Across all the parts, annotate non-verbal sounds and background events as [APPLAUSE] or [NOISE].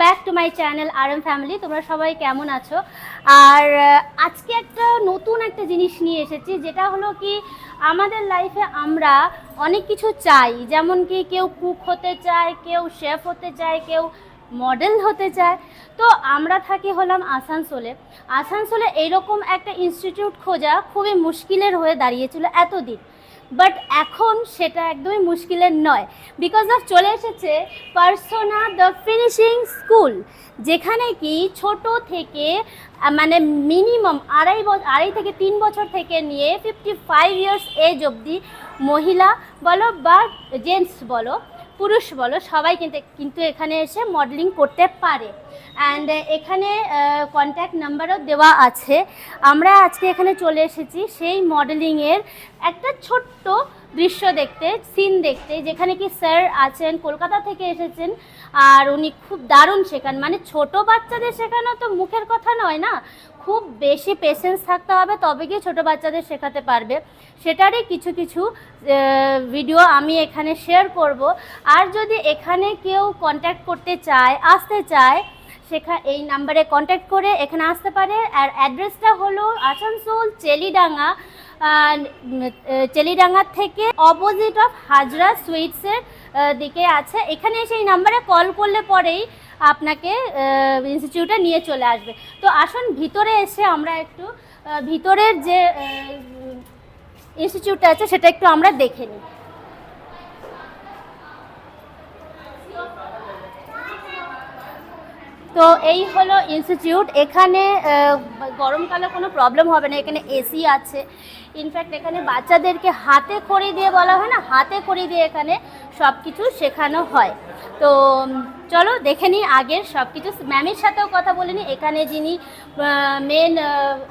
Back to my channel R M family তোমরা সবাই কেমন আছো? আর আজকে একটা নতুন একটা জিনিস নিয়ে এসেছি, যেটা হলো কি, আমাদের লাইফে আমরা অনেক কিছু চাই। যেমন কি, কেউ কুক হতে চায়, কেউ শেফ হতে চায়, কেউ মডেল হতে চায়। তো আমরা থাকি হলাম আসানসোলে। আসানসোলে এইরকম একটা ইনস্টিটিউট খোঁজা খুবই মুশকিলের হয়ে দাঁড়িয়েছিল এতদিন। বাট এখন সেটা একদমই মুশকিলের নয়। বিকজ অফ চলে এসেছে পার্সোনা দ্য ফিনিশিং স্কুল যেখানে কি ছোট থেকে মানে মিনিমাম আড়াই আড়াই থেকে তিন বছর থেকে নিয়ে ফিফটি ফাইভ ইয়ার্স এজ অবধি মহিলা বলো বা জেন্টস বলো পুরুষ বলো, সবাই কিন্তু কিন্তু এখানে এসে মডেলিং করতে পারে। অ্যান্ড এখানে কন্ট্যাক্ট নাম্বারও দেওয়া আছে। আমরা আজকে এখানে চলে এসেছি সেই মডেলিংয়ের একটা ছোট্ট দৃশ্য দেখতে সিন দেখতে, যেখানে কি স্যার আছেন, কলকাতা থেকে এসেছেন, আর উনি খুব দারুণ শেখান। মানে ছোট বাচ্চাদের শেখানো তো মুখের কথা নয় না খুব বেশি পেশেন্স থাকতে হবে তবে গিয়ে ছোটো বাচ্চাদের শেখাতে পারবে। সেটারই কিছু কিছু ভিডিও আমি এখানে শেয়ার করব। আর যদি এখানে কেউ কন্ট্যাক্ট করতে চায় আসতে চায় সেখা এই নাম্বারে কন্ট্যাক্ট করে এখানে আসতে পারে। আর অ্যাড্রেসটা হলো আসানসোল চেলিডাঙ্গা আহ, উম, আহ, চেলিডাঙ্গা থেকে অপোজিট অফ হাজরা সুইটসের দিকে আছে। এখানে এসে এই নাম্বারে কল করলে পরেই আপনাকে ইনস্টিটিউটে নিয়ে চলে আসবে। তো আসুন, ভিতরে এসে আমরা একটু ভিতরের যে ইনস্টিটিউটটা আছে, সেটা একটু আমরা দেখে নিই। তো এই হলো ইনস্টিটিউট এখানে গরমকালে কোনো প্রবলেম হবে না। এখানে এসি আছে। ইনফ্যাক্ট এখানে বাচ্চাদেরকে হাতে খড়ি দিয়ে বলা হয় না? হাতে খড়ি দিয়ে এখানে সব কিছু শেখানো হয়। তো চলো দেখে নিই আগের সব কিছু ম্যামের সাথেও কথা বলে নিই। এখানে যিনি মেন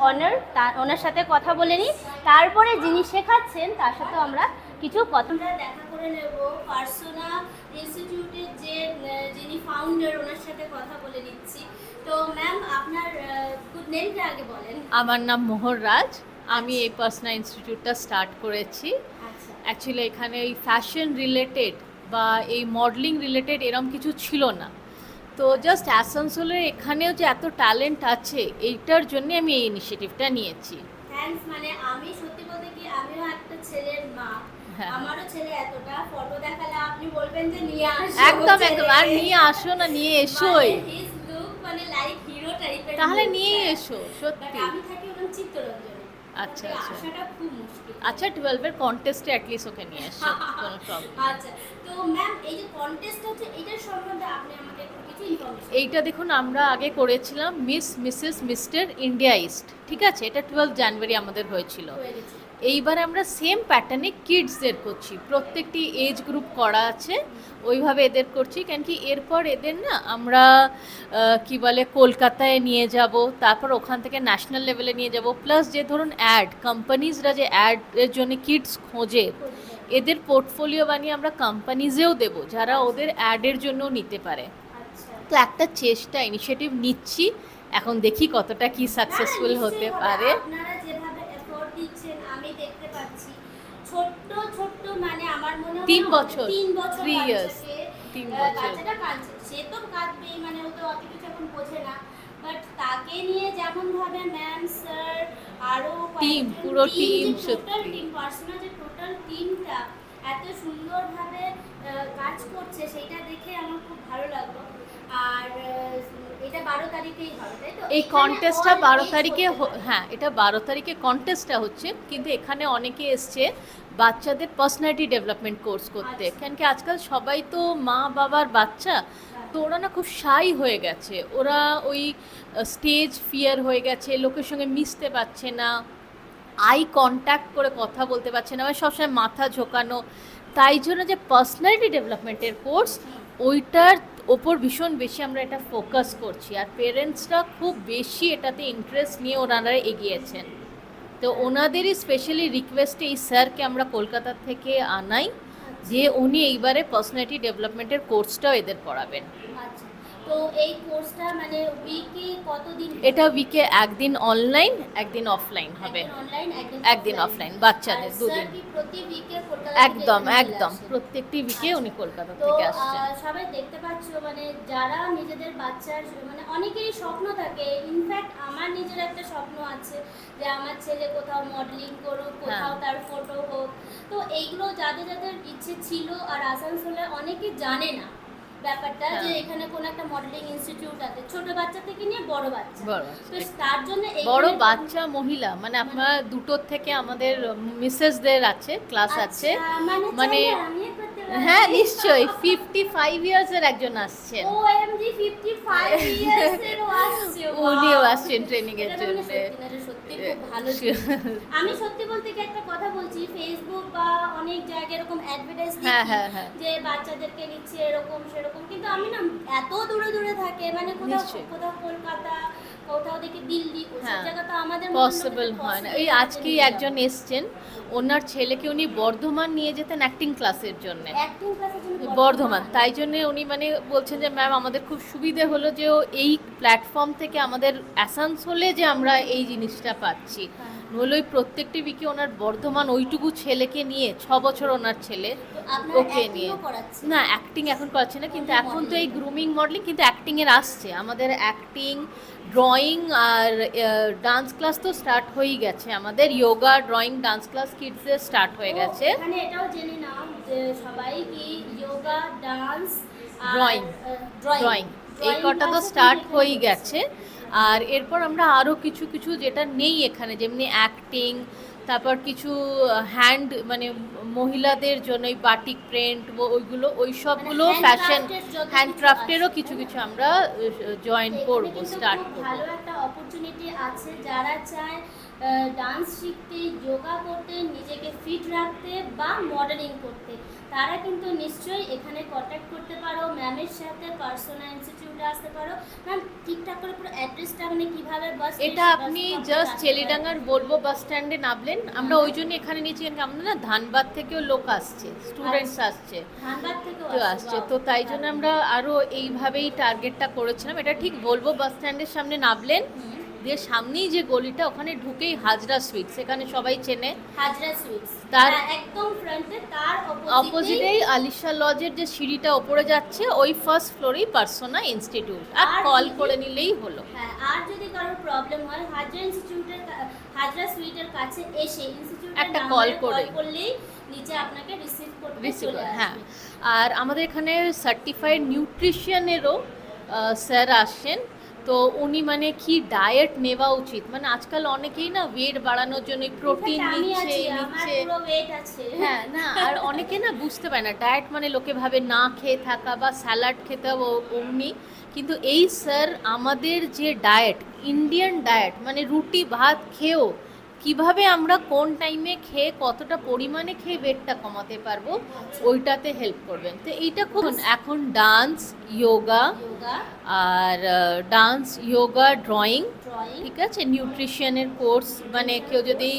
অনার তার ওনার সাথে কথা বলে নিই। তারপরে যিনি শেখাচ্ছেন তার সাথেও আমরা কিছু কথা দেখা করে নেব। পার্সোনা ইনস্টিটিউটের যে যিনি ফাউন্ডার ওনার সাথে কথা বলে নিচ্ছি। তো ম্যাম আপনার গুড নেমটা আগে বলেন। আমার নাম মোহর রাজ। আমি এই পার্সোনা ইনস্টিটিউটটা স্টার্ট করেছি। আচ্ছা। অ্যাকচুয়ালি এখানে এই ফ্যাশন রিলেটেড বা এই মডেলিং রিলেটেড এরম কিছু ছিল না। তো জাস্ট আসানসোলে এখানেও যে এত ট্যালেন্ট আছে এইটার জন্য আমি এই ইনিশিয়েটিভটা নিয়েছি। থ্যাঙ্কস মানে আমি সত্যি বলতে কি আমিও একটা ছেলের মা। হ্যাঁ। আমারও ছেলে এতটা। ফটো দেখালে আপনি বলবেন যে নিয়ে আসো একদম একদম। আর নিয়ে আসো না নিয়ে এসোই। মানে look মানে লাইক হিরো টাইপের তাহলে নিয়ে এসো সত্যি। আমি থাকি ওরকম চিত্তরঞ্জনে। আচ্ছা, আচ্ছা। আসাটা খুব মুশকিল আচ্ছা টুয়েলভের কন্টেস্টে অ্যাটলিস্ট ওকে নিয়ে এসো কোনো প্রবলেম [LAUGHS] আচ্ছা তো ম্যাম এই যে কন্টেস্ট হচ্ছে এটার সম্বন্ধে আপনি আমাকে কিছু ইনফরমেশন এইটা দেখুন আমরা আগে করেছিলাম miss mrs mister India east ঠিক আছে? এটা টুয়েলভ জানুয়ারি আমাদের হয়েছিল। হয়ে এইবারে আমরা সেম প্যাটার্নে কিডসদের করছি। প্রত্যেকটি এজ গ্রুপ করা আছে, ওইভাবে এদের করছি। কেন কি এরপর এদের না আমরা কি বলে, কলকাতায় নিয়ে যাব, তারপর ওখান থেকে ন্যাশনাল লেভেলে নিয়ে যাব। প্লাস যে ধরুন অ্যাড কোম্পানিজরা যে অ্যাডের জন্য কিডস খোঁজে, এদের পোর্টফোলিও বানিয়ে আমরা কোম্পানিজেও দেব, যারা ওদের অ্যাডের জন্য নিতে পারে। তো একটা চেষ্টা ইনিশিয়েটিভ নিচ্ছি। এখন দেখি কতটা কি সাকসেসফুল হতে। পারে আপনারা যেভাবে এফোর্ট দিচ্ছেন আমি দেখতে পাচ্ছি ছোট্ট ছোট্ট মানে আমার মনে হয় তিন বছর, তিন বছর years, বাচ্চাকে, তিন বছর। বাচ্চাটা কাঁদছে। সে তো কাঁদবেই মানে ও তো অত কিছু এখন বোঝে না। বাট তাকে নিয়ে যেমন ভাবে ম্যাম স্যার আরও Team, পুরো team টোটাল টিম পার্সোনাল যে টোটাল টিমটা এত সুন্দরভাবে কাজ করছে সেটা দেখে আমার খুব ভালো লাগল। আর এটা বারো তারিখেই হবে তাই তো? এই কন্টেস্টটা বারো তারিখে। হ্যাঁ এটা বারো তারিখে কন্টেস্টটা হচ্ছে কিন্তু এখানে অনেকে এসছে বাচ্চাদের পার্সোনালিটি ডেভেলপমেন্ট কোর্স করতে। কেন কি আজকাল সবাই তো মা বাবার বাচ্চা তো ওরা না খুব শাই হয়ে গেছে। ওরা ওই স্টেজ ফিয়ার হয়ে গেছে লোকের সঙ্গে মিশতে পারছে না আই কন্ট্যাক্ট করে কথা বলতে পারছে না মানে সবসময় মাথা ঝোকানো। তাই জন্য যে পার্সোনালিটি ডেভেলপমেন্টের কোর্স ওইটার ওপর ভীষণ বেশি আমরা এটা ফোকাস করছি। আর পেরেন্টসরা খুব বেশি এটাতে ইন্টারেস্ট নিয়ে ওনারা এগিয়েছেন। তো ওনাদেরই স্পেশালি রিকোয়েস্টে এই স্যারকে আমরা কলকাতা থেকে আনাই যে উনি এইবারে পার্সোনালিটি ডেভেলপমেন্টের কোর্সটাও এদের পড়াবেন। আচ্ছা। তো এই কোর্সটা মানে উইকে কতদিন এটা উইকে একদিন অনলাইন একদিন অফলাইন হবে। একদিন offline, বাচ্চাদের দুদিন। একদম একদম। প্রত্যেকটি উইকে উনি কলকাতা থেকে আসছেন। সবাই দেখতে পাচ্ছ মানে যারা নিজেদের বাচ্চার মানে অনেকেরই স্বপ্ন থাকে। ইনফ্যাক্ট আমার নিজের একটা স্বপ্ন আছে যে আমার ছেলে কোথাও মডেলিং করুক কোথাও তার ফটো হোক। তো এইগুলো যাদের যাদের ইচ্ছে ছিল আর আসানসোলে অনেকে জানে না। ব্যাপারটা যে হ্যাঁ। এখানে কোন একটা মডেলিং ইনস্টিটিউট আছে ছোট বাচ্চা থেকে নিয়ে বড় বাচ্চা। তো তার জন্য বড় বাচ্চা মহিলা মানে আপনার দুটোর থেকে আমাদের মিসেসদের আছে ক্লাস আছে। আচ্ছা, মানে মানে পারি। হ্যাঁ নিশ্চয়ই ফিফটি ফাইভ ইয়ার্স এর একজন [LAUGHS] আসছেন OMG 55 years এরও আসছে, উনিও আসছেন ট্রেনিং এর মানে জন্য। খুব ভালো আমি সত্যি বলতে কি একটা কথা বলছি ফেসবুক বা অনেক জায়গায় এরকম অ্যাডভার্টাইজ হ্যাঁ, হ্যাঁ। যে বাচ্চাদেরকে নিচ্ছে এরকম সেরকম কিন্তু আমি না এত দূরে দূরে থাকে মানে কোথাও কোথাও কলকাতা কোথাও দেখি দিল্লি ওসব হ্যাঁ। জায়গা তো আমাদের পসিবল হয় না। এই আজকেই একজন এসছেন। ওনার ছেলেকে উনি বর্ধমান নিয়ে যেতেন অ্যাক্টিং ক্লাসের জন্য। বর্ধমান। তাই জন্য উনি মানে বলছেন যে ম্যাম আমাদের খুব সুবিধে হলো যে এই প্ল্যাটফর্ম থেকে আমাদের আসানসোলে যে আমরা এই জিনিসটা পাচ্ছি। হ্যাঁ। নইলে ওই প্রত্যেকটি বিকে ওনার বর্ধমান ওইটুকু ছেলেকে নিয়ে ছ বছর ওনার ছেলে ওকে নিয়ে। না অ্যাক্টিং এখন করছে না কিন্তু এখন তো এই গ্রুমিং মডেলিং কিন্তু অ্যাক্টিং এর আসছে। আমাদের অ্যাক্টিং ড্রয়িং আর ডান্স ক্লাস তো স্টার্ট হয়েই গেছে। আমাদের যোগা ড্রয়িং ডান্স ক্লাস কিডসদের স্টার্ট হয়ে গেছে। এখানে এটাও জেনে নাও যে সবাই কি যোগা ডান্স Drawing. ড্রয়িং এই কটা তো স্টার্ট হয়েই গেছে। আর এরপর আমরা আরও কিছু কিছু যেটা নেই এখানে যেমনি অ্যাক্টিং তারপর কিছু হ্যান্ড মানে মহিলাদের জন্য ওই বাটিক প্রিন্ট ওইগুলো ওই সবগুলো ফ্যাশন হ্যান্ডক্রাফটেরও কিছু কিছু কিছু আমরা জয়েন করব স্টার্ট করব। ভালো একটা অপরচুনিটি আছে যারা চায় ডান্স শিখতে যোগা করতে নিজেকে ফিট রাখতে বা মডেলিং করতে। তারা কিন্তু নিশ্চয়ই এখানে কন্ট্যাক্ট করতে পারো ম্যামের সাথে পার্সোনাল ইনস্টিটিউটে আসতে পারো। ম্যাম ঠিকঠাক করে পুরো অ্যাড্রেসটা মানে কীভাবে বাস এটা আপনি জাস্ট চেলিডাঙ্গার বলব বাস স্ট্যান্ডে নামলেন। আমরা ওই জন্য এখানে নিয়েছি কারণ আমাদের না ধানবাদ থেকেও লোক আসছে স্টুডেন্টস আসছে। ধানবাদ থেকেও আসছে তো তাই জন্য আমরা আরও এইভাবেই টার্গেটটা করেছিলাম। এটা ঠিক বলব বাস স্ট্যান্ডের সামনে নামলেন। দিয়ে সামনেই যে গলিটা ওখানে ঢুকেই হাজরা সুইটস সেখানে সবাই চেনে। হাজরা সুইটস তার- তার একদম ফ্রন্টে তার অপোজিটেই আলিশা লজের যে সিঁড়িটা ওপরে যাচ্ছে ওই ফার্স্ট ফ্লোরেই পার্সোনা ইনস্টিটিউট আর কল করে নিলেই হলো। হ্যাঁ আর যদি কারোর প্রবলেম হয় হাজরা ইনস্টিটিউটের হাজরা সুইটের কাছে এসে ইনস্টিটিউটের একটা call করে। করলেই নিচে আপনাকে রিসিভ করতে রিসিভ হ্যাঁ। আর আমাদের এখানে সার্টিফাইড নিউট্রিশনেরও স্যার আসেন। তো উনি মানে কি ডায়েট নেওয়া উচিত? মানে আজকাল অনেকেই না ওয়েট বাড়ানোর জন্য প্রোটিন নিচ্ছে নিচ্ছে। হ্যাঁ না আর অনেকে না বুঝতে পারে না। ডায়েট মানে লোকে ভাবে না খেয়ে থাকা বা স্যালাড খেতে হবে ও- অমনি। কিন্তু এই স্যার আমাদের যে ডায়েট ইন্ডিয়ান ডায়েট মানে রুটি ভাত খেয়েও কীভাবে আমরা কোন টাইমে খেয়ে কতটা পরিমাণে খেয়ে ওয়েটটা কমাতে পারব ওইটাতে হেল্প করবেন। তো এইটা খুব এখন ডান্স যোগা আর ডান্স ইয়োগা ড্রয়িং ঠিক আছে? নিউট্রিশনের কোর্স মানে কেউ যদি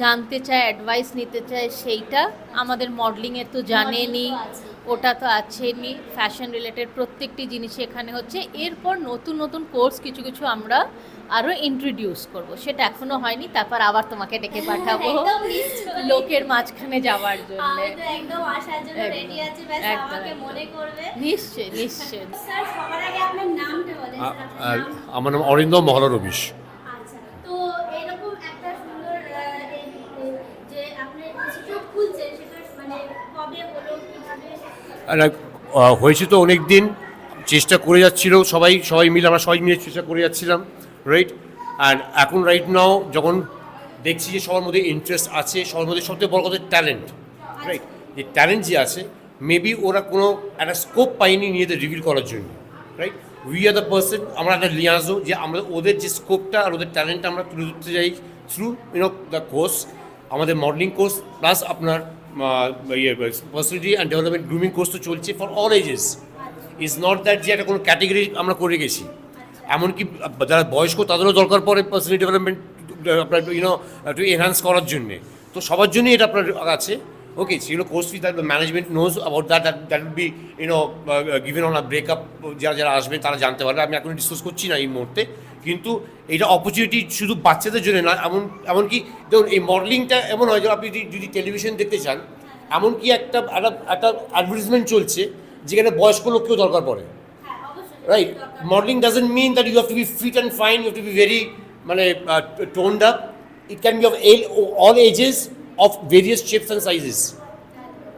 জানতে চায় অ্যাডভাইস নিতে চায় সেইটা আমাদের মডেলিংয়ে তো জানেনই তো আছেই। ওটা তো আছেনি ফ্যাশন রিলেটেড প্রত্যেকটি জিনিস এখানে হচ্ছে। এরপর নতুন নতুন কোর্স কিছু কিছু আমরা আরও ইন্ট্রোডিউস করব। সেটা এখনও হয়নি তারপর আবার তোমাকে ডেকে পাঠাবো। [LAUGHS] লোকের মাঝখানে যাওয়ার জন্য। আমি তো একদম আসার জন্য রেডি আছি আমাকে মনে করবে। নিশ্চয় নিশ্চয় স্যার সবার আগে আপনার নামটা বলেন আ- স্যার, আর আপনার নাম। আমার নাম অরিন্দম মহলা রবিশ আচ্ছা তো এরকম একটা সুন্দর আহ, এই- এই যে আপনি ইনস্টিটিউট খুলছেন সেটা মানে কবে হলো কীভাবে আর, আহ, হয়েছে তো অনেক দিন, চেষ্টা করে যাচ্ছিল সবাই সবাই মিলে, আমরা সবাই মিলে চেষ্টা করে যাচ্ছিলাম রাইট অ্যান্ড এখন রাইট নাও যখন দেখছি যে সবার মধ্যে ইন্টারেস্ট আছে, সবার মধ্যে সবথেকে বড় কথা ট্যালেন্ট রাইট যে ট্যালেন্ট যে আছে মেবি ওরা কোনো একটা স্কোপ পায়নি নিজেদের রিভিল করার জন্য right we are the person আমরা একটা আসব যে আমরা ওদের যে স্কোপটা আর ওদের ট্যালেন্টটা আমরা তুলে ধরতে যাই through you know the course আমাদের মডেলিং কোর্স প্লাস আপনার ইয়ে personality and development grooming course তো চলছে for all ages is not that যে একটা কোনো ক্যাটেগরি আমরা করে গেছি। এমনকি যারা বয়স্ক তাদেরও দরকার পড়ে পার্সোনালি ডেভেলপমেন্ট আপনার ইউনো একটু এনহান্স করার জন্যে। তো সবার জন্যই এটা আপনার আছে। Okay, so you know, course fee that the management knows about that, that, that will be, you know, uh, given on a breakup, যারা যারা আসবে তারা জানতে পারবে আমি এখন ডিসকাস করছি না এই মুহূর্তে কিন্তু এটা অপরচুনিটি শুধু বাচ্চাদের জন্য না এমন এমনকি ধরুন এই মডেলিংটা এমন হয় যে আপনি যদি টেলিভিশন দেখতে চান এমনকি একটা একটা অ্যাডভার্টিসমেন্ট চলছে যেখানে বয়স্ক লোককেও দরকার পড়ে right modeling doesn't mean that you have to be fit and fine you have to be very মানে uh, toned up it can be of all, all of various shapes and sizes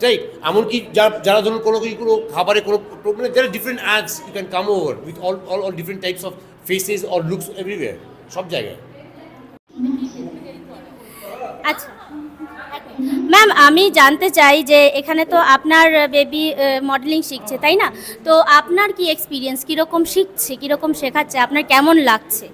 তাই এমনকি যারা যারা ধরুন কোনো কি কোনো খাবারে কোনো মানে there different apps you can come over with all all all different types of faces or looks everywhere সব জায়গায়। আচ্ছা। ম্যাম আমি জানতে চাই যে এখানে তো আপনার বেবি মডেলিং শিখছে, তাই না? তো আপনার কি এক্সপিরিয়েন্স কীরকম শিখছে? কীরকম শেখাচ্ছে? আপনার কেমন লাগছে?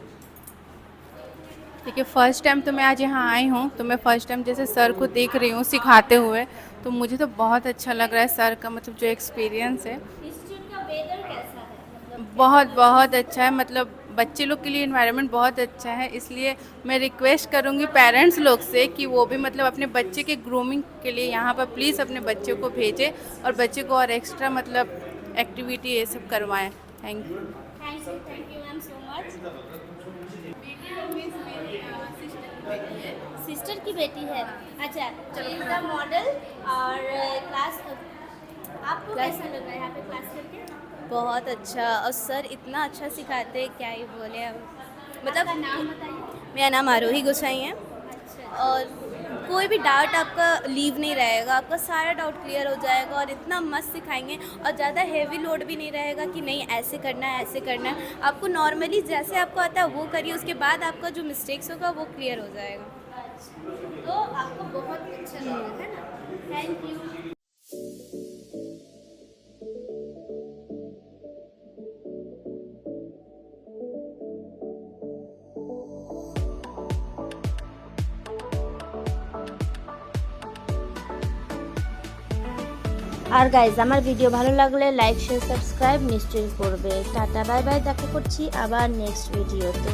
देखिए फ़र्स्ट टाइम तो मैं आज यहाँ आई हूँ तो मैं फ़र्स्ट टाइम जैसे सर को देख रही हूँ सिखाते हुए तो मुझे तो बहुत अच्छा लग रहा है सर का मतलब जो एक्सपीरियंस है। बहुत बहुत अच्छा है मतलब बच्चे लोग के लिए इन्वायरमेंट बहुत अच्छा है इसलिए मैं रिक्वेस्ट करूँगी पेरेंट्स लोग से कि वो भी मतलब अपने बच्चे के ग्रूमिंग के लिए यहाँ पर प्लीज़ अपने बच्चे को भेजें और बच्चे को और एक्स्ट्रा मतलब एक्टिविटी ये सब करवाएँ। Thank you thank you so much sister की बेटी है। अच्छा चलो। मॉडल और क्लास आपको कैसा लग रहा है यहाँ पे क्लास करके? बहुत अच्छा। और सर इतना अच्छा सिखाते हैं क्या ही बोले अब मतलब नाम बताइए। मेरा नाम आरोही गोसाई है। अच्छा। और कोई भी डाउट आपका लीव नहीं रहेगा, आपका सारा डाउट क्लियर हो जाएगा और इतना मस्त सिखाएँगे और ज़्यादा हैवी लोड भी नहीं रहेगा कि नहीं, ऐसे करना है, ऐसे करना है। आपको नॉर्मली जैसे आपको आता है, वो करिए, उसके बाद आपका जो मिस्टेक्स होगा, वो क्लियर हो जाएगा। तो आपको बहुत अच्छा लगा, है ना? थैंक यू আর গাইজ আমার ভিডিও ভালো লাগলে লাইক শেয়ার সাবস্ক্রাইব নিশ্চয়ই করবে। টাটা বাই বাই দেখা করছি আবার নেক্সট ভিডিওতে